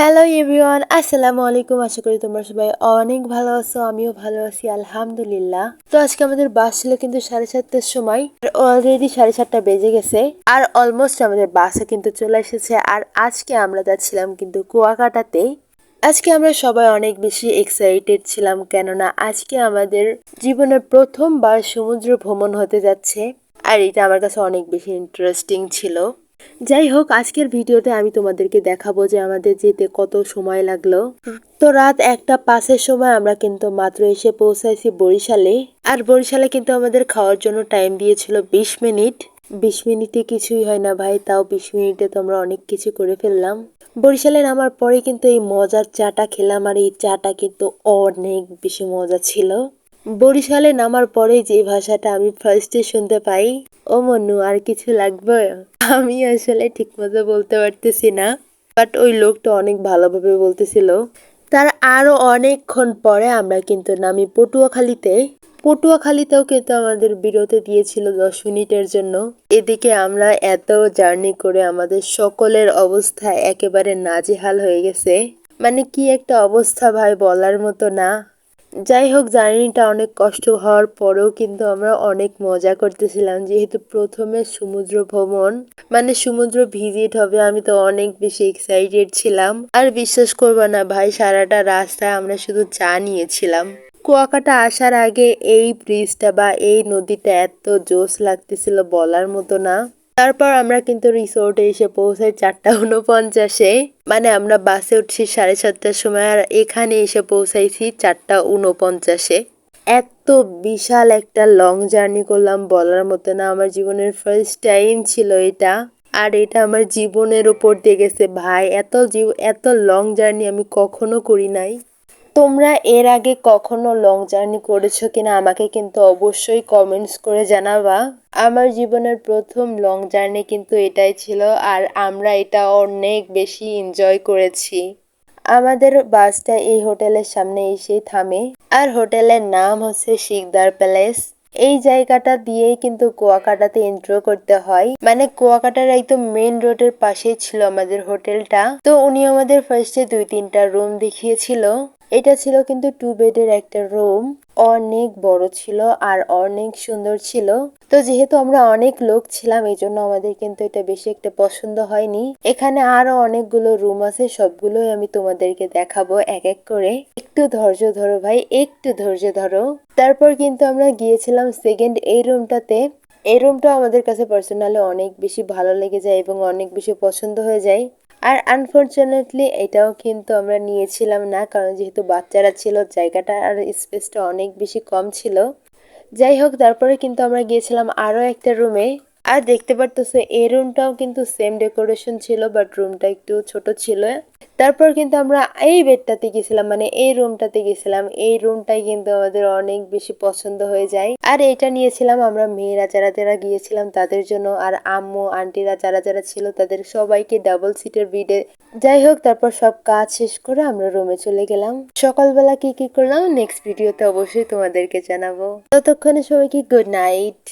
Hello everyone আসসালামু আলাইকুম আশা করি তোমরা সবাই অনেক ভালো আছো, আমিও ভালো আছি, আলহামদুলিল্লাহ। তো আজকে আমাদের বাস ছিল কিন্তু সাড়ে সাতটার সময় অলরেডি সাড়ে সাতটা বেজে গেছে, আর অলমোস্ট আমাদের বাসে কিন্তু চলে এসেছে, আর আজকে আমরা যাচ্ছিলাম কিন্তু কুয়াকাটাতে। আজকে আমরা সবাই অনেক বেশি এক্সাইটেড ছিলাম, কেননা আজকে আমাদের জীবনের প্রথমবার সমুদ্র ভ্রমণ হতে যাচ্ছে, আর এটা আমার কাছে অনেক বেশি ইন্টারেস্টিং ছিল। যাই হোক, আজকের ভিডিওতে আমি তোমাদেরকে দেখাবো যে আমাদের যেতে কত সময় লাগল। তো রাত একটা পাঁচের সময় আমরা কিন্তু মাত্র এসে পৌঁছাইছি বরিশালে। আর বরিশালে কিন্তু আমাদের খাওয়ার জন্য টাইম দিয়েছিল বিশ মিনিট। বিশ মিনিটে কিছুই হয় না ভাই, তাও বিশ মিনিটে তো আমরা অনেক কিছু করে ফেললাম। বরিশালে নামার পরে কিন্তু এই মজার চাটা খেলাম আর এই চাটা কিন্তু অনেক বেশি মজা ছিল। বরিশালে নামার পরে যে ভাষাটা আমি ফার্স্টে শুনতে পাই, ও মনু আর কিছু লাগবে? আমি আসলে ঠিক মতো বলতে পারতেছি না বাট ওই লোকটা অনেক ভালোভাবে বলতেছিল। তার আরও অনেকক্ষণ পরে আমরা কিন্তু নামি পটুয়াখালীতে। পটুয়াখালীতেও কিন্তু আমাদের বিরতি দিয়েছিল দশ মিনিটের জন্য। এদিকে আমরা এত জার্নি করে আমাদের সকলের অবস্থা একেবারে নাজেহাল হয়ে গেছে। মানে কি একটা অবস্থা ভাই বলার মতো না। যাই হোক জার্নিটা অনেক কষ্ট হওয়ার পরেও কিন্তু আমরা অনেক মজা করতেছিলাম। যেহেতু প্রথমে সমুদ্র ভ্রমণ মানে সমুদ্র ভিজিট হবে, আমি তো অনেক বেশি এক্সাইটেড ছিলাম। আর বিশ্বাস করব না ভাই, সারাটা রাস্তায় আমরা শুধু চা নিয়েছিলাম। কুয়াকাটা আসার আগে এই ব্রিজটা বা এই নদীটা এত জোস লাগতেছিল বলার মতো না। তারপর আমরা কিন্তু রিসোর্টে এসে পৌঁছাই চারটা উনপঞ্চাশে মানে আমরা বাসে উঠছি সাড়ে সাতটার সময় আর এখানে এসে পৌঁছাইছি চারটা উনপঞ্চাশে এত বিশাল একটা লং জার্নি করলাম বলার মতো না, আমার জীবনের ফার্স্ট টাইম ছিল এটা। আর এটা আমার জীবনের উপর দিয়ে গেছে, ভাই। এত জীব এত লং জার্নি আমি কখনো করি নাই। তোমরা এর আগে কখনো লং জার্নি করেছ কিনা আমাকে কিন্তু অবশ্যই কমেন্টস করে জানাবা। আমার জীবনের প্রথম লং জার্নি কিন্তু এটাই ছিল আর আমরা এটা অনেক বেশি এনজয় করেছি। আমাদের বাসটা এই হোটেলের সামনে এসেই থামে। আর হোটেলের নাম হচ্ছে শিকদার প্যালেস। এই জায়গাটা দিয়েই কিন্তু কুয়াকাটাতে এন্ট্রো করতে হয়। মানে কুয়াকাটার একদম মেন রোডের পাশেই ছিল আমাদের হোটেলটা। তো উনি আমাদের ফার্স্টে দুই তিনটা রুম দেখিয়েছিল। এটা ছিল কিন্তু টু বেডের একটা রুম অনেক বড় ছিল আর অনেক সুন্দর ছিল। তো যেহেতু আমরা অনেক লোক ছিলাম, এই জন্য আমাদের কিন্তু এটা বেশি একটা পছন্দ হয়নি। এখানে আরও অনেকগুলো রুম আছে, সবগুলোই আমি তোমাদেরকে দেখাবো এক এক করে। একটু ধৈর্য ধরো ভাই, একটু ধৈর্য ধরো। তারপর কিন্তু আমরা গিয়েছিলাম সেকেন্ড এই রুমটাতে এই রুমটা আমাদের কাছে পার্সোনালি অনেক বেশি ভালো লেগে যায় এবং অনেক বেশি পছন্দ হয়ে যায়। আর আনফর্চুনেটলি এটাও কিন্তু আমরা নিয়েছিলাম না, কারণ যেহেতু বাচ্চারা ছিল, জায়গাটা আর স্পেসটা অনেক বেশি কম ছিল। যাই হোক, তারপরে কিন্তু আমরা গিয়েছিলাম আরও একটা রুমে আর দেখতে পারতেছো, এই রুমটাও কিন্তু সেম ডেকোরেশন ছিল বাট রুমটা একটু ছোট ছিল। তারপর কিন্তু আমরা এই বেডটাতে গেছিলাম মানে এই রুমটাতে গেছিলাম। এই রুমটাই কিন্তু আমাদের অনেক বেশি পছন্দ হয়ে যায়। আর এটা নিয়েছিলাম আমরা মেয়েরা যারা যারা গিয়েছিলাম, তাদের জন্য। আর আম্মু, আন্টিরা যারা যারা ছিল, তাদের সবাইকে ডাবল সিটের বিডে যাই হোক, তারপর সব কাজ শেষ করে আমরা রুমে চলে গেলাম। সকালবেলা কি কি করলাম নেক্সট ভিডিওতে অবশ্যই তোমাদেরকে জানাব। ততক্ষণে সবাইকে গুড নাইট